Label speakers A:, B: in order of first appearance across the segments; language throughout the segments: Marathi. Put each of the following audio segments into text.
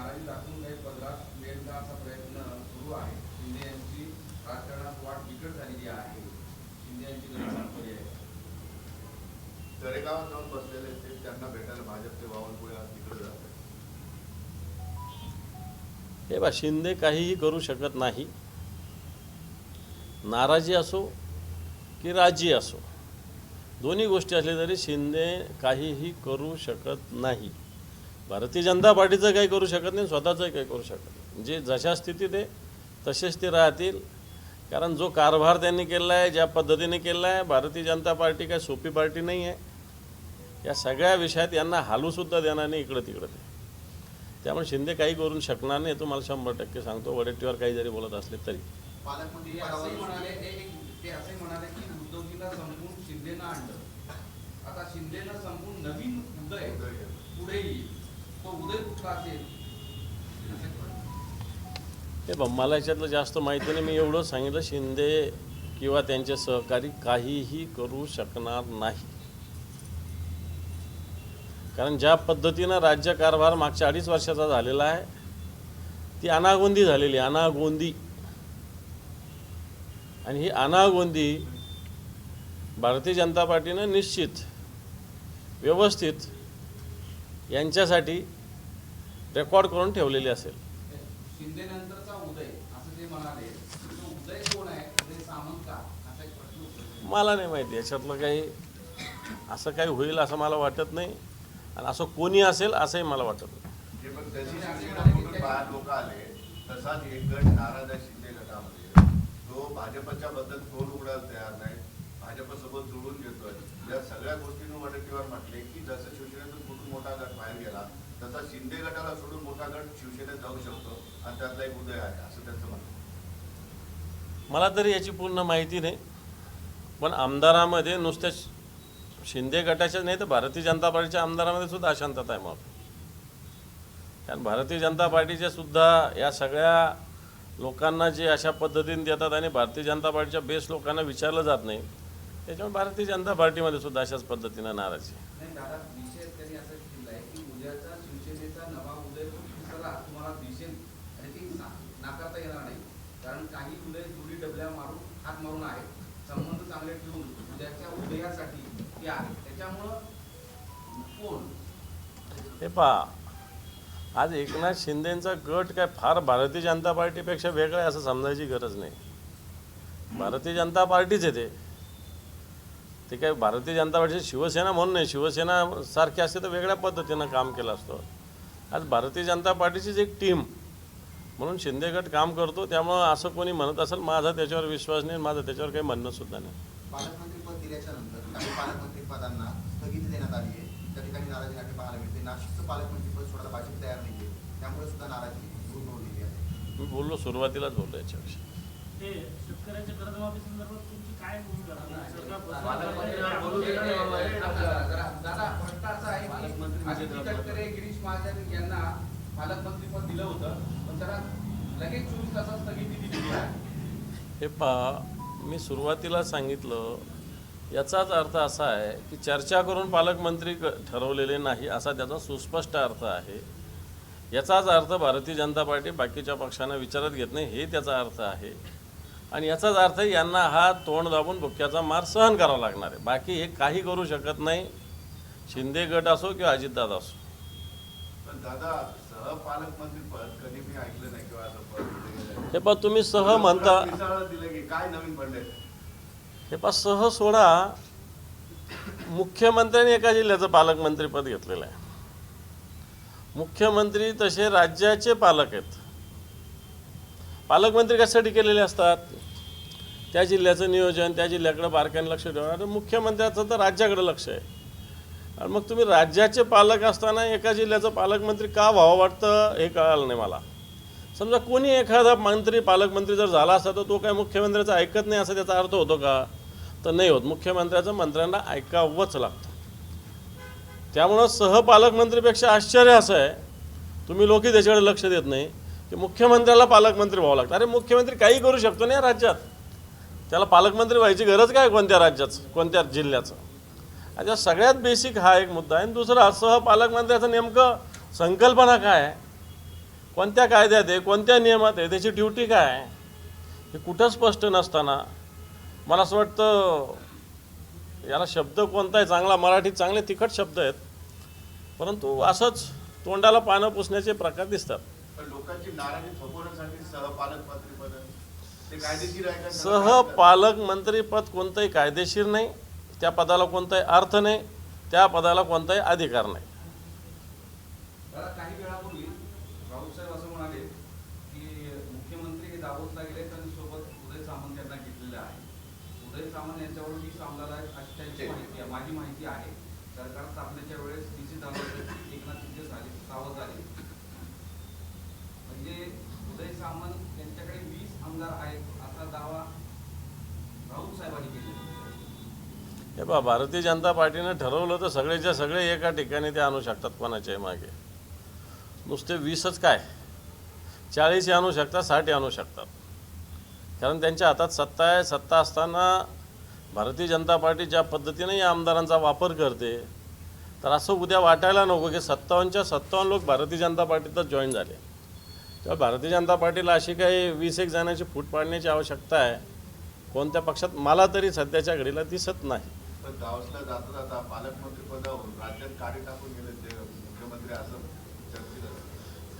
A: नाराजी दाखवून काही पदरात प्रयत्न सुरू आहे. शिंदे यांची राजकारणात वाट बिकट झालेली आहे. शिंदे यांची गरज संपली आहे.
B: तळेगावात जाऊन बसलेले ते त्यांना भेटायला भाजपचे बावनकुळे आज तिकडे जातात
C: हे बा शिंदे काहीही करू शकत नाही. नाराजी असो की राजी असो दोन्ही गोष्टी असल्या तरी शिंदे काहीही करू शकत नाही. भारतीय जनता पार्टीचं काही करू शकत नाही स्वतःचंही काही करू शकत नाही. जे जशा स्थितीत आहे तसेच ते राहतील. कारण जो कारभार त्यांनी केला आहे ज्या पद्धतीने केला आहे भारतीय जनता पार्टी काय सोपी पार्टी नाही आहे. या सगळ्या विषयात यांना हालूसुद्धा देणार नाही इकडं तिकडं ते. त्यामुळे शिंदे काही करू शकणार नाही तुम्हाला शंभर टक्के सांगतो. वडेट्टीवर काही जरी बोलत असले तरी.
A: आता शिंदेनं संपून नवीन पुढे येईल. तो उदय कुठला असेल
C: हे बघ मला याच्यातलं जास्त माहिती नाही. मी एवढं सांगितलं शिंदे किंवा त्यांचे सहकारी काहीही करू शकणार नाही. कारण ज्या पद्धतीनं राज्यकारभार मागच्या अडीच वर्षाचा झालेला आहे ती अनागोंदी झालेली आहे, अनागोंदी. आणि ही अनागोंदी भारतीय जनता पार्टीनं निश्चित व्यवस्थित यांच्यासाठी रेकॉर्ड करून ठेवलेली असेल. मला नाही माहिती. याच्यातलं काही असं काही होईल असं मला वाटत नाही. आणि असं कोणी असेल असंही मला वाटत नाही.
B: तो भाजपच्या बद्दल तोल उघडायला तयार नाही. भाजपसोबत जुळून घेतोय. या सगळ्या गोष्टींवर वडेट्टीवार म्हटले की जसं शिवसेनेतून कुठून मोठा गट बाहेर गेला तसा शिंदे गटाला सोडून मोठा गट शिवसेनेत जाऊ शकतो आणि त्यातला एक उदय आहे असं त्यांचं म्हणणं
C: मला तरी याची पूर्ण माहिती नाही पण आमदारामध्ये नुसत्या शिंदे गटाच्या नाही तर भारतीय जनता पार्टीच्या आमदारामध्ये सुद्धा अशांतता आहे मग. कारण भारतीय जनता पार्टीच्या सुद्धा या सगळ्या लोकांना जे अशा पद्धतीने देतात आणि भारतीय जनता पार्टीच्या बेस लोकांना विचारलं जात नाही त्याच्यामुळे भारतीय जनता पार्टीमध्ये सुद्धा अशाच पद्धतीनं नाराजी आहे.
A: कारण काही उदय डबल्या मारून हात मारून संबंध चांगले ठेवून उद्याच्या उदयासाठी ते त्याच्यामुळं कोण?
C: हे पहा आज एकनाथ शिंदेचा गट काय फार भारतीय जनता पार्टीपेक्षा वेगळा आहे असं समजायची गरज नाही. भारतीय जनता पार्टीच आहे ते. ते काय भारतीय जनता पार्टीची शिवसेना म्हणून नाही शिवसेना सारखी असते तर वेगळ्या पद्धतीनं काम केलं असतं. आज भारतीय जनता पार्टीचीच एक टीम म्हणून शिंदे गट काम करतो त्यामुळं असं कोणी म्हणत असेल माझा त्याच्यावर विश्वास नाही माझं त्याच्यावर काही म्हणणं सुद्धा नाही.
D: पालकमंत्री पद दिल्याच्या नंतर काही पालकमंत्री पदांना स्थगिती देण्यात आली आहे. त्या ठिकाणी नाराजी नाट्य पाहायला मिळते. नाशिकचं पालकमंत्री पद सोडायला भाजप तयार नाही त्यामुळे सुद्धा नाराजी सुरू होऊन आहे.
C: मी बोललो सुरुवातीलाच बोललो याच्याविषयी.
E: ते शेतकऱ्यांच्या कर्जमाफी संदर्भात तुमची काय भूमिका राहणार? सरकार
A: पालकमंत्र्यांना बोलू दे ना बाबा, हे जरा- जरा- दादा प्रश्न असा आहे की आदित्य तटकरे गिरीश महाजन यांना पालकमंत्रीपद दिलं होतं. पण त्याला लगेच चोवीस तासात स्थगिती दिलेली आहे
C: हे पहा मी सुरुवातीला सांगितलं याचाच अर्थ असा आहे की चर्चा करून पालकमंत्री क- ठरवलेले नाही असा त्याचा सुस्पष्ट अर्थ आहे. याचाच अर्थ भारतीय जनता पार्टी बाकीच्या पक्षांना विचारत घेत नाही हे त्याचा अर्थ आहे. आणि याचाच अर्थ यांना हा तोंड दाबून भुक्क्याचा मार सहन करावा लागणार आहे. बाकी हे काही करू शकत नाही. शिंदे गट असो किंवा अजितदादा असो. हे पहा तुम्ही सह म्हणता. हे पा सह सोडा. मुख्यमंत्र्यांनी एका जिल्ह्याचं पालकमंत्रीपद घेतलेलं आहे. मुख्यमंत्री तसे राज्याचे पालक आहेत. पालकमंत्री कशासाठी केलेले असतात? त्या जिल्ह्याचं नियोजन त्या जिल्ह्याकडे बारकाईने लक्ष ठेवणार आणि मुख्यमंत्र्याचं तर राज्याकडे लक्ष आहे. आणि मग तुम्ही राज्याचे पालक असताना एका जिल्ह्याचं पालकमंत्री का व्हावं वाटतं हे कळालं नाही मला. समजा कोणी एखादा मंत्री पालकमंत्री जर झाला असता तर तो काय मुख्यमंत्र्याचं ऐकत नाही असा त्याचा अर्थ होतो का? तर नाही होत. मुख्यमंत्र्याचं मंत्र्यांना ऐकावंच लागतं. त्यामुळं सहपालकमंत्रीपेक्षा आश्चर्य असं आहे. तुम्ही लोकही त्याच्याकडे लक्ष देत नाही. की मुख्यमंत्र्याला पालकमंत्री व्हावं लागतं. अरे मुख्यमंत्री काही करू शकतो नाही या राज्यात? त्याला पालकमंत्री व्हायची गरज काय कोणत्या राज्याचं कोणत्या जिल्ह्याचं? अच्छा सगळ्यात बेसिक हा एक मुद्दा आहे. आणि दुसरा सहपालकमंत्र्याचं नेमकं संकल्पना काय आहे? कोणत्या कायद्यात आहे कोणत्या नियमात आहे त्याची ड्युटी काय आहे? हे कुठं स्पष्ट नसताना मला असं वाटतं याला शब्द कोणता आहे चांगला मराठीत चांगले तिखट शब्द आहेत. परंतु असंच तोंडाला पानं पुसण्याचे प्रकार दिसतात.
B: लोकांची नाराजी थोपवण्यासाठी सहपालकमंत्री पद ते कायदेशीर आहे का?
C: सहपालकमंत्रीपद कोणतंही कायदेशीर नाही. त्या पदाला कोणताही अर्थ नाही. त्या पदाला कोणताही अधिकार नाही.
A: दादा काही वेळापूर्वी राऊत साहेब असं म्हणाले की मुख्यमंत्री हे दावोसला गेले आणि सोबत उदय सामंत यांना घेतलेले आहे. उदय सामंत यांच्यावर अशी त्यांची माहिती आहे माझी माहिती आहे. सरकार स्थापनेच्या वेळेस डीसी दावोस एकनाथ शिंदे झाले सावध झाले म्हणजे उदय सामंत यांच्याकडे वीस आमदार आहेत असा दावा राऊत साहेबांनी
C: हे बा भारतीय जनता पार्टीनं ठरवलं तर सगळेच्या सगळे एका ठिकाणी ते आणू शकतात कोणाच्याही मागे. नुसते वीसच काय? चाळीस आणू शकतात साठ आणू शकतात. कारण त्यांच्या हातात सत्ता आहे सत्ता असताना भारतीय जनता पार्टी ज्या पद्धतीने या आमदारांचा वापर करते तर असं उद्या वाटायला नको की सत्तावन्नच्या सत्तावन्न लोक भारतीय जनता पार्टीतच जॉईन झाले. तेव्हा भारतीय जनता पार्टीला अशी काही वीस एक जणांची फूट पाडण्याची आवश्यकता आहे. कोणत्या पक्षात मला तरी सध्याच्या घडीला दिसत नाही.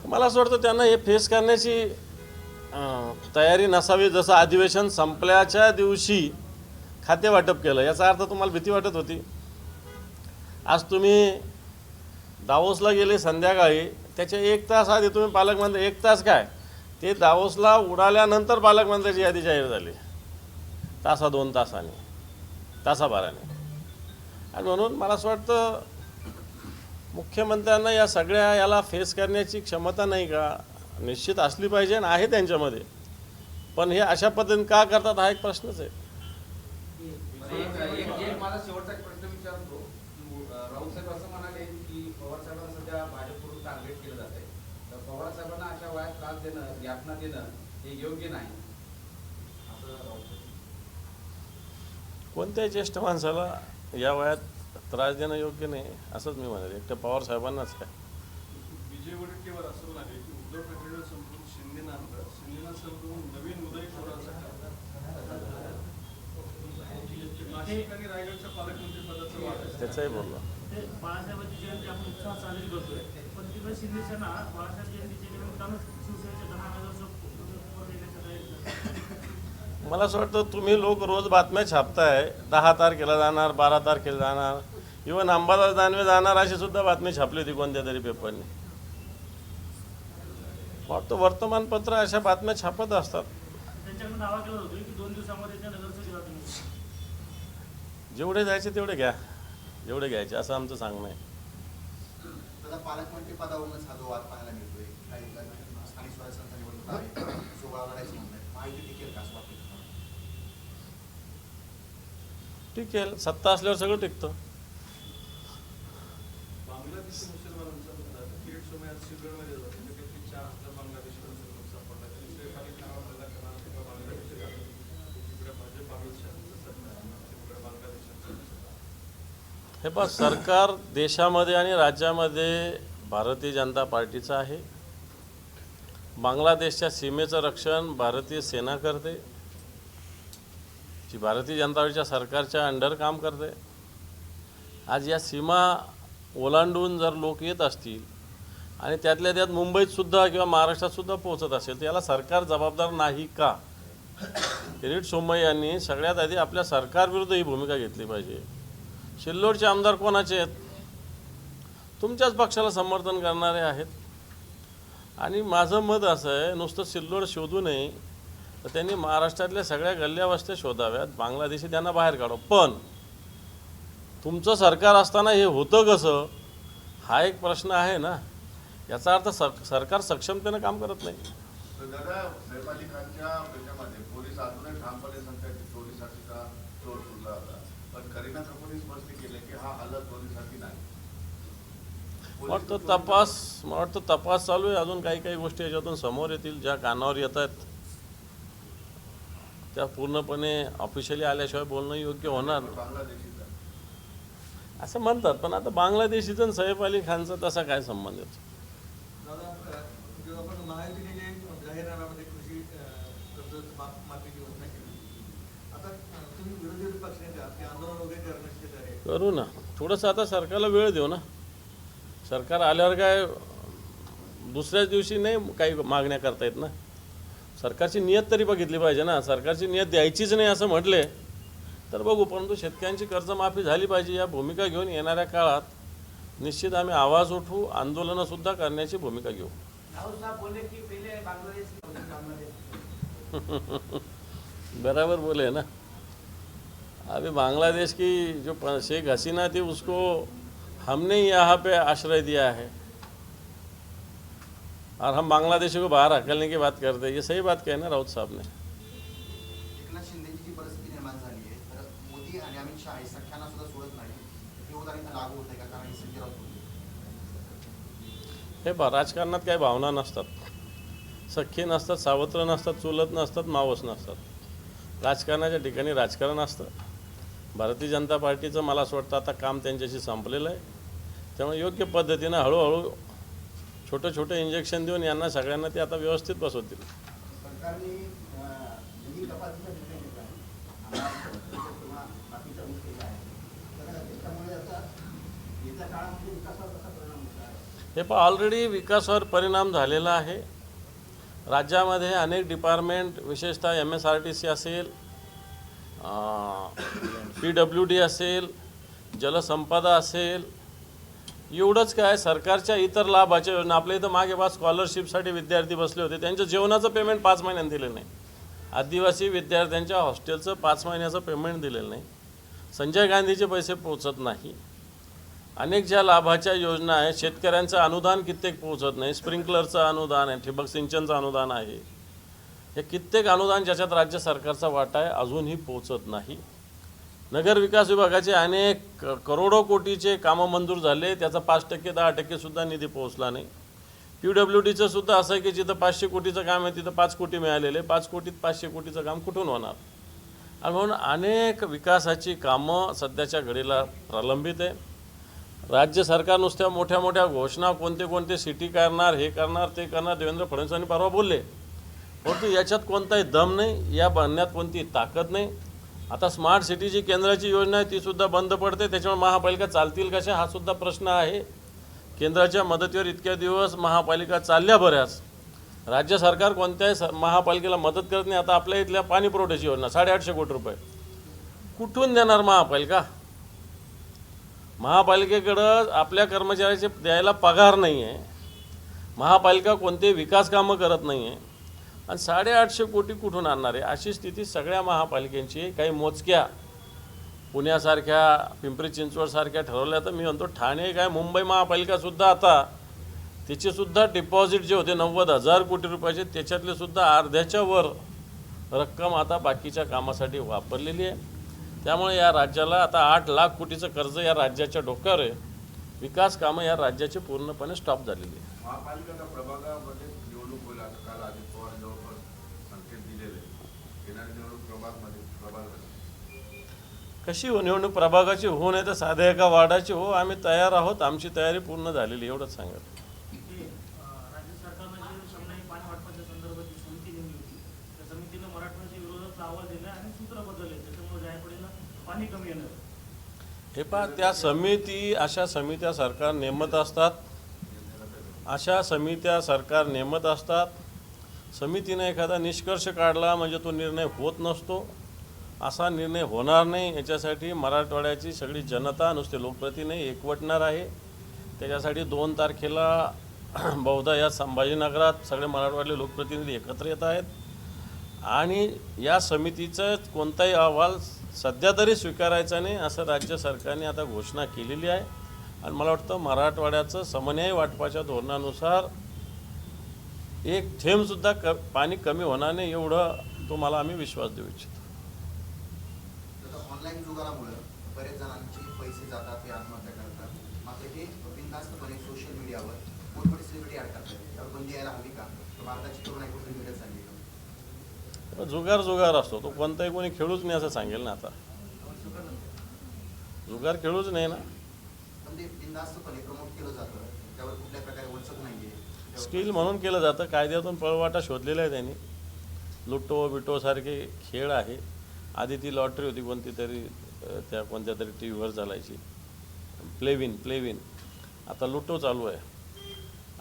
C: मला असं वाटतं त्यांना हे फेस करण्याची तयारी नसावी. जसं अधिवेशन संपल्याच्या दिवशी खाते वाटप केलं याचा अर्थ तुम्हाला भीती वाटत होती. आज तुम्ही दावोसला गेले संध्याकाळी त्याच्या एक तास आधी तुम्ही पालकमंत्री एक तास काय? ते दावोसला उडाल्यानंतर पालकमंत्र्याची यादी जाहीर झाली. तासा दोन तासाने तासाभराने. आणि म्हणून मला असं वाटतं मुख्यमंत्र्यांना या सगळ्या याला फेस करण्याची क्षमता नाही का? निश्चित असली पाहिजे आणि आहे त्यांच्यामध्ये. पण हे अशा पद्धतीने का करतात हा एक प्रश्नच आहे
A: एक एक- एक माझा शेवटचा एक प्रश्न विचारतो की, अं, राऊत साहेब असं म्हणाले की पवार साहेबांना सध्या भाजपकडून टार्गेट केलं जात आहे तर पवार साहेबांना अशा वयात त्रास देणं यातना देणं हे योग्य नाही.
C: कोणत्याही ज्येष्ठ माणसाला या वयात त्रास देणं योग्य नाही असंच मी म्हणेल. एकट्या पवार साहेबांनाच काय?
F: विजय वडेट्टीवार असं म्हणाले की उद्धव ठाकरेंना संपवून शिंदेना आणलं शिंदेना संपवून नवीन उदय नाशिक आणि रायगडच्या पालकमंत्री पदाचं वाद आहे
C: त्याचाही बोललो
E: बाळासाहेबांची जयंती आपण उत्साह साजरी करतोय. पण तिकडे शिंदे सेना बाळासाहेब जयंतीच्या निमित्तानं
C: मला असं वाटतं तुम्ही लोक रोज बातम्या छापताय दहा तारखेला जाणार बारा तारखेला जाणार इवन अंबादास दानवे जाणार अशी सुद्धा बातमी छापली होती कोणत्या तरी पेपरने वाटतं वर्तमानपत्र अशा बातम्या छापत असतात. जेवढे जायचे तेवढे घ्या. जेवढे घ्यायचे असं आमचं सांगणं आहे.
D: पालकमंत्री हा निवडणूक आहे सोबळा लढायचं म्हणणं आहे माहिती टिकेल का असं वाटतं
C: टिकेल सत्ता असल्यावर सगळं टिकतं.
F: बांगलादेशी मुसलमानांचा किरीट चार हजार बांगलादेशी मुसलमान सापडला हल्ला करणार किंवा बांगलादेशी झालं तिकडे भाजप
C: हे पहा सरकार देशामध्ये आणि राज्यामध्ये भारतीय जनता पार्टीचं आहे. बांगलादेशच्या सीमेचं रक्षण भारतीय सेना करते जी भारतीय जनता पार्टीच्या सरकारच्या अंडर काम करते. आज या सीमा ओलांडून जर लोक येत असतील आणि त्यातल्या त्यात मुंबईतसुद्धा किंवा महाराष्ट्रातसुद्धा पोहोचत असेल तर याला सरकार जबाबदार नाही का? किरीट सोमय्या यांनी सगळ्यात आधी आपल्या सरकारविरुद्ध ही भूमिका घेतली पाहिजे. सिल्लोडचे आमदार कोणाचे आहेत? तुमच्याच पक्षाला समर्थन करणारे आहेत. आणि माझं मत असं आहे नुसतं सिल्लोड शोधू नये तर त्यांनी महाराष्ट्रातल्या सगळ्या गल्ल्यावस्त्या शोधाव्यात बांगलादेशी त्यांना बाहेर काढो. पण तुमचं सरकार असताना हे होतं कसं? हा एक प्रश्न आहे ना. याचा अर्थ सर सरकार सक्षमतेनं काम करत नाही.
B: दादा पोलीस अजूनही ठामपणे सांगतात की चोरीसाठी का चोर सुटला होता पण करीना कपूरने स्पष्ट केले की हा हल्ला चोरीसाठी नाही पोलीस
C: वाटतं तपास मला वाटतं तपास चालू आहे. अजून काही काही गोष्टी याच्यातून समोर येतील ज्या कानावर येत आहेत. त्या पूर्णपणे ऑफिशियली आल्याशिवाय बोलणं योग्य होणार. असं म्हणतात पण आता बांगलादेशीचं आणि सैफ अली खानचा तसा काय संबंध येतो करू ना. थोडंसं आता सरकारला वेळ देऊ ना. सरकार आल्यावर काय दुसऱ्याच दिवशी नाही काही मागण्या करता येत ना? सरकारची नियत तरी बघितली पाहिजे ना. सरकारची नियत द्यायचीच नाही असं म्हटले तर बघू. परंतु शेतकऱ्यांची कर्जमाफी झाली पाहिजे या भूमिका घेऊन येणाऱ्या काळात निश्चित आम्ही आवाज उठवू आंदोलनंसुद्धा करण्याची भूमिका घेऊ. बराबर बोले ना. अभी बांग्लादेश की जो शेख हसीना थी उसको हमने यहाँ पे आश्रय दिया है। और हम बांग्लादेशी को बाहर हकलने की बात करते हैं। ये सही बात कही ना राउत साहब ने?
D: हे
C: पहा राजकारणात काही भावना नसतात. सख्खे नसतात सावत्र नसतात चुलत नसतात मावस नसतात. राजकारणाच्या ठिकाणी राजकारण असतं. भारतीय जनता पार्टीचं मला असं वाटतं आता काम त्यांच्याशी संपलेलं आहे. त्यामुळे योग्य पद्धतीनं हळूहळू छोटं छोटं इंजेक्शन देऊन यांना सगळ्यांना ते आता व्यवस्थित बसवतील. हे पहा ऑलरेडी विकासावर परिणाम झालेला आहे. राज्यामध्ये अनेक डिपार्टमेंट विशेषतः M S R T C असेल पी डब्ल्यू डी असेल जलसंपदा असेल एवढंच काय सरकारच्या इतर लाभाच्या योजना आपल्या इथं मागे बा स्कॉलरशिपसाठी विद्यार्थी बसले होते त्यांच्या जेवणाचं पेमेंट पाच महिन्यानं दिलं नाही. आदिवासी विद्यार्थ्यांच्या हॉस्टेलचं पाच महिन्याचं पेमेंट दिलेलं नाही. संजय गांधीचे पैसे पोचत नाही. अनेक ज्या लाभाच्या योजना आहेत शेतकऱ्यांचं अनुदान कित्येक पोहोचत नाही स्प्रिंकलरचं अनुदान आहे ठिबक सिंचनचं अनुदान आहे हे कित्येक अनुदान ज्याच्यात राज्य सरकारचा वाटा आहे अजूनही पोहोचत नाही. नगर विकास विभागाचे अनेक करोडो कोटीचे कामं मंजूर झाले त्याचा पाच टक्के दहा टक्केसुद्धा निधी पोहोचला नाही. पी डब्ल्यू डीचं सुद्धा असं आहे की जिथं पाचशे कोटीचं काम आहे तिथं पाच कोटी मिळालेले पाच कोटीत पाचशे कोटीचं काम कुठून होणार? आणि म्हणून अनेक विकासाची कामं सध्याच्या घडीला प्रलंबित आहे. राज्य सरकार नुसत्या मोठ्या मोठ्या घोषणा कोणते कोणते सिटी करणार हे करणार ते करणार देवेंद्र फडणवीसांनी परवा बोलले. परंतु याच्यात कोणताही दम नाही या बांधण्यात कोणती ताकद नाही. आता स्मार्ट सिटी जी केंद्राची योजना आहे ती सुद्धा बंद पडते. त्याच्यामुळे महापालिका चालतील कशा हा सुद्धा प्रश्न आहे. केंद्राच्या मदतीवर इतक्या दिवस महापालिका चालल्या बऱ्याच. राज्य सरकार कोणत्याही स महापालिकेला मदत करत नाही. आता आपल्या इथल्या पाणी पुरवठ्याची योजना साडेआठशे कोटी रुपये. कुठून देणार महापालिका? महापालिकेकडं आपल्या कर्मचाऱ्याचे द्यायला पगार नाही आहे महापालिका कोणते विकास कामं करत नाही आहे आणि साडेआठशे कोटी कुठून आणणार आहे? अशी स्थिती सगळ्या महापालिकेची काही मोजक्या पुण्यासारख्या पिंपरी चिंचवडसारख्या ठरवल्या तर मी म्हणतो ठाणे काय मुंबई महापालिकासुद्धा आता त्याचेसुद्धा डिपॉझिट जे होते नव्वद हजार कोटी रुपयाचे त्याच्यातले सुद्धा अर्ध्याच्या वर रक्कम आता बाकीच्या कामासाठी वापरलेली आहे. त्यामुळे या राज्याला आता आठ लाख कोटीचं कर्ज या राज्याच्या डोक्यावर आहे. विकास कामं या राज्याची पूर्णपणे स्टॉप झालेली आहे
B: महापालिकेच्या प्रभागामध्ये निवडणूक होईल असं काल अजित पवार जवळपास संकेत दिलेले आहे. येणाऱ्या निवडणूक प्रभागमध्ये प्रभाग
C: कशी हो निवडणूक प्रभागाची हो नाही तर साध्या एका वार्डाची हो आम्ही तयार आहोत आमची तयारी पूर्ण झालेली एवढंच सांगत.
E: ते अं, राज्य सरकारनं जे समनाई पाणी वाटपाच्या संदर्भात जी समिती नेमली होती. त्या समितीनं मराठवाड्याच्या विरोधात अहवाल दिला आणि सूत्र बदलले. त्याच्यामुळे जायकवाडीला पाणी कमी येणार.
C: हे पहा त्या समिती अशा समित्या सरकार नेमत असतात. अशा समित्या सरकार नेमत असतात. समितीने एखादा निष्कर्ष काढला म्हणजे तो निर्णय होत नसतो. असा निर्णय होणार नाही. याच्यासाठी मराठवाड्याची सगळी जनता नुसते लोकप्रतिनिधी एकवटणार आहे. त्याच्यासाठी दोन तारखेला बहुधा या संभाजीनगरात सगळे मराठवाडले लोकप्रतिनिधी एकत्र येत आहेत. आणि या समितीचं कोणताही अहवाल सध्या तरी स्वीकारायचा नाही असं राज्य सरकारने आता घोषणा केलेली आहे. आणि मला वाटतं मराठवाड्याचं समन्यायी वाटपाच्या धोरणानुसार एक थेंबसुद्धा क पाणी कमी होणार नाही एवढं तुम्हाला आम्ही विश्वास देऊ इच्छितो.
D: जसं ऑनलाईन जुगारामुळे बरेच जणांचे पैसे जातात ते आत्महत्या करतात. मात्र हे बिनधास्तपणे सोशल मीडियावर मोठमोठी सेलिब्रिटी ॲड करतात. त्यावर बंदी यायला हवी का? तर भारताची तरुण आहे कुठे मीडिया सांगितलं
C: जुगार जुगार असतो. तो कोणताही कोणी खेळूच नाही असं सांगेल ना आता. जुगार खेळूच नाही ना.
D: पण ते बिनधास्तपणे प्रमोट केलं जातं. त्यावर कुठल्या प्रकारे वचक नाही
C: स्किल म्हणून केलं जातं. कायद्यातून पळवाटा शोधलेला आहे त्यांनी. लुटो बिटो सारखे खेळ आहे. आधी ती लॉटरी होती कोणती तरी त्या कोणत्या तरी टी व्हीवर चालायची. प्लेविन प्लेविन आता लुटो चालू आहे.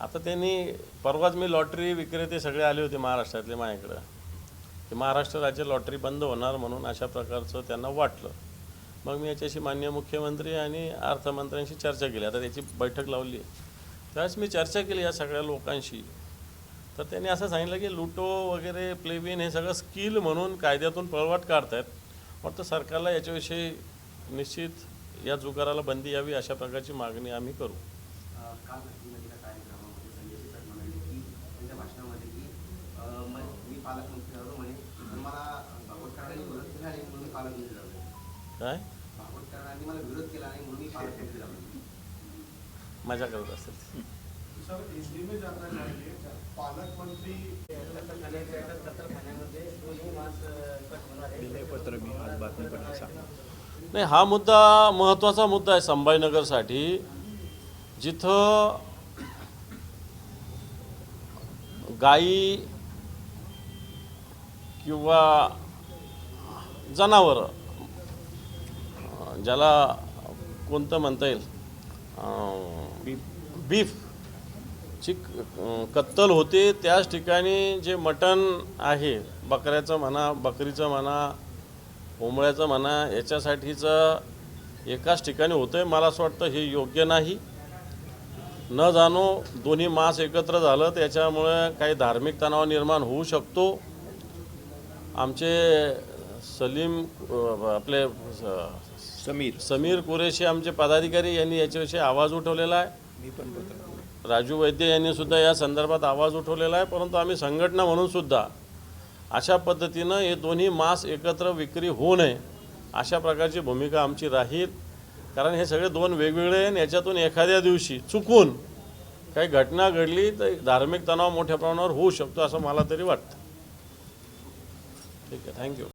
C: आता त्यांनी परवाच मी लॉटरी विक्रेते सगळे आले होते महाराष्ट्रातले माझ्याकडं. की महाराष्ट्र राज्य लॉटरी बंद होणार म्हणून अशा प्रकारचं त्यांना वाटलं. मग मी याच्याशी मान्य मुख्यमंत्री आणि अर्थमंत्र्यांशी चर्चा केली. आता त्याची बैठक लावली आहे. त्यावेळेस मी चर्चा केली या सगळ्या लोकांशी. तर त्यांनी असं सांगितलं की लुटो वगैरे प्लेबिन हे सगळं स्किल म्हणून कायद्यातून पळवाट काढतायत. वाटतं सरकारला याच्याविषयी निश्चित या जुगाराला बंदी यावी अशा प्रकारची मागणी आम्ही करू. काय मजा करत असेल नाही हा मुद्दा महत्त्वाचा मुद्दा आहे संभाजीनगरसाठी. जिथं गायी किंवा जनावरं ज्याला कोणतं म्हणता येईल बीफ ची कत्तल होते त्याच ठिकाणी जे मटण आहे बकऱ्याचं म्हणा बकरीचं म्हणा कोंबड्याचं म्हणा याच्यासाठीचं एकाच ठिकाणी होतं आहे मला असं वाटतं हे योग्य नाही. न जाणो दोन्ही मास एकत्र झालं त्याच्यामुळे काही धार्मिक तणाव निर्माण होऊ शकतो. आमचे सलीम आपले समीर. समीर कुरेशी आमचे पदाधिकारी यांनी याच्याविषयी आवाज उठवलेला आहे. राजू वैद्य यांनी सुद्धा या संदर्भात आवाज उठवलेला आहे परंतु आम्ही संघटना म्हणून सुद्धा अशा पद्धतीनं हे दोन्ही मास एकत्र विक्री होऊ नये अशा प्रकारची भूमिका आमची राहील. कारण हे सगळे दोन वेगवेगळे आहे आणि याच्यातून एखाद्या दिवशी चुकून काही घटना घडली तर धार्मिक तणाव मोठ्या प्रमाणावर होऊ शकतो असं मला तरी वाटतं. ठीक आहे थँक्यू.